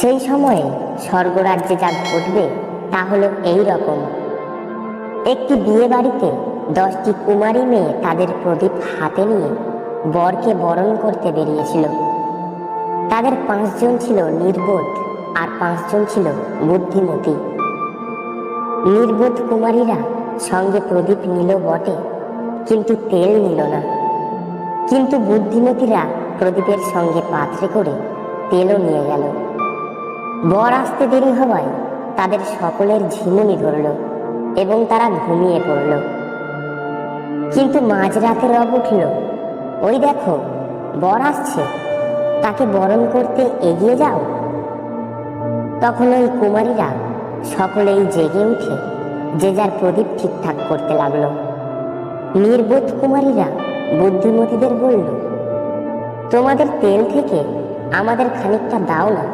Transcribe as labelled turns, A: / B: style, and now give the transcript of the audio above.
A: সেই সময়ে স্বর্গরাজ্যে যা ঘটবে তা হলো এই রকম। একটি বিয়ে বাড়িতে দশটি কুমারী মেয়ে তাদের প্রদীপ হাতে নিয়ে বরকে বরণ করতে বেরিয়েছিল। তাদের পাঁচজন ছিল নির্বোধ আর পাঁচজন ছিল বুদ্ধিমতী। নির্বোধ কুমারীরা সঙ্গে প্রদীপ নিল বটে, কিন্তু তেল নিল না। কিন্তু বুদ্ধিমতীরা প্রদীপের সঙ্গে পাত্রে করে তেলও নিয়ে গেল। বর আসতে দেরি হওয়ায় তাদের সকলের ঝিমুনি ধরল এবং তারা ঘুমিয়ে পড়ল। কিন্তু মাঝরাতে রব উঠল, ওই দেখো, বর আসছে, তাকে বরণ করতে এগিয়ে যাও। তখন ওই কুমারীরা সকলেই জেগে উঠে যে যার প্রদীপ ঠিকঠাক করতে লাগল। নির্বোধ কুমারীরা বুদ্ধিমতীদের বলল, তোমাদের তেল থেকে আমাদের খানিকটা দাও না।